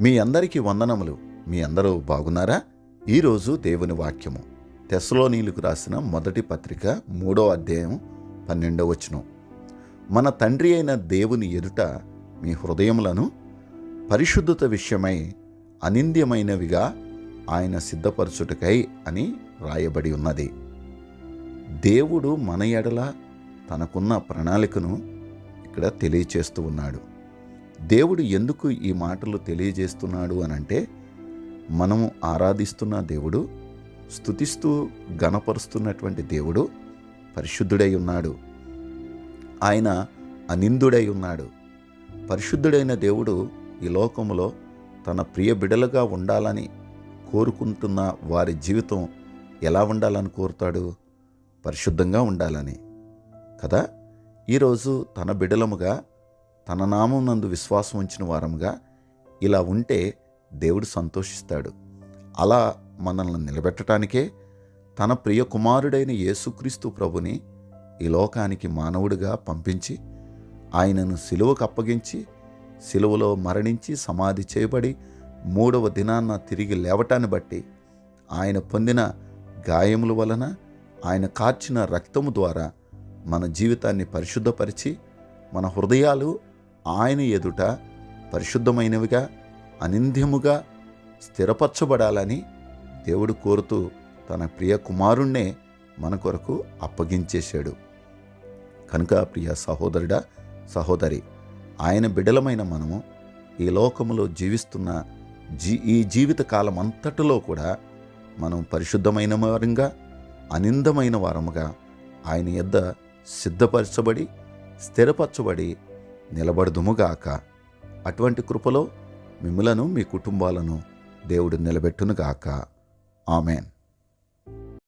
మీ అందరికీ వందనములు. మీ అందరూ బాగున్నారా? ఈరోజు దేవుని వాక్యము. తెస్లోనీలకు రాసిన మొదటి పత్రిక మూడో అధ్యాయం పన్నెండో వచనం. మన తండ్రి అయిన దేవుని ఎదుట మీ హృదయములను పరిశుద్ధత విషయమై అనింద్యమైనవిగా ఆయన సిద్ధపరచుటకై అని రాయబడి ఉన్నది. దేవుడు మన ఎడల తనకున్న ప్రణాళికను ఇక్కడ తెలియచేస్తూ ఉన్నాడు. దేవుడు ఎందుకు ఈ మాటలు తెలియజేస్తున్నాడు అనంటే మనము ఆరాధిస్తున్న దేవుడు స్తుతిస్తూ గణపరుస్తున్నటువంటి దేవుడు పరిశుద్ధుడై ఉన్నాడు. ఆయన అనిందుడై ఉన్నాడు. పరిశుద్ధుడైన దేవుడు ఈ లోకములో తన ప్రియ బిడలుగా ఉండాలని కోరుకుంటున్న వారి జీవితం ఎలా ఉండాలని కోరుతాడు? పరిశుద్ధంగా ఉండాలని. కదా? ఈరోజు తన బిడలముగా తన నామం నందు విశ్వాసం ఉంచిన వారముగా ఇలా ఉంటే దేవుడు సంతోషిస్తాడు. అలా మనల్ని నిలబెట్టడానికే తన ప్రియ కుమారుడైన యేసుక్రీస్తు ప్రభుని ఈ లోకానికి మానవుడిగా పంపించి ఆయనను సిలువకు అప్పగించి సిలువలో మరణించి సమాధి చేయబడి మూడవ దినాన్న తిరిగి లేవటాన్ని బట్టి ఆయన పొందిన గాయముల వలన ఆయన కార్చిన రక్తము ద్వారా మన జీవితాన్ని పరిశుద్ధపరిచి మన హృదయాలు ఆయన ఎదుట పరిశుద్ధమైనవిగా అనింద్యముగా స్థిరపరచబడాలని దేవుడు కోరుతూ తన ప్రియ కుమారుణ్ణే మన కొరకు అప్పగించేశాడు. కనుక ప్రియ సహోదరుడా సహోదరి ఆయన బిడలమైన మనము ఈ లోకములో జీవిస్తున్న జీ ఈ జీవిత కాలం అంతటిలో కూడా మనం పరిశుద్ధమైన వారంగా అనిందమైన వారముగా ఆయన యొద్ద సిద్ధపరచబడి స్థిరపరచబడి నిలబడదుముగాక అటువంటి కృపలో మిమ్మలను మీ కుటుంబాలను దేవుడు నిలబెట్టునుగాక ఆమెన్.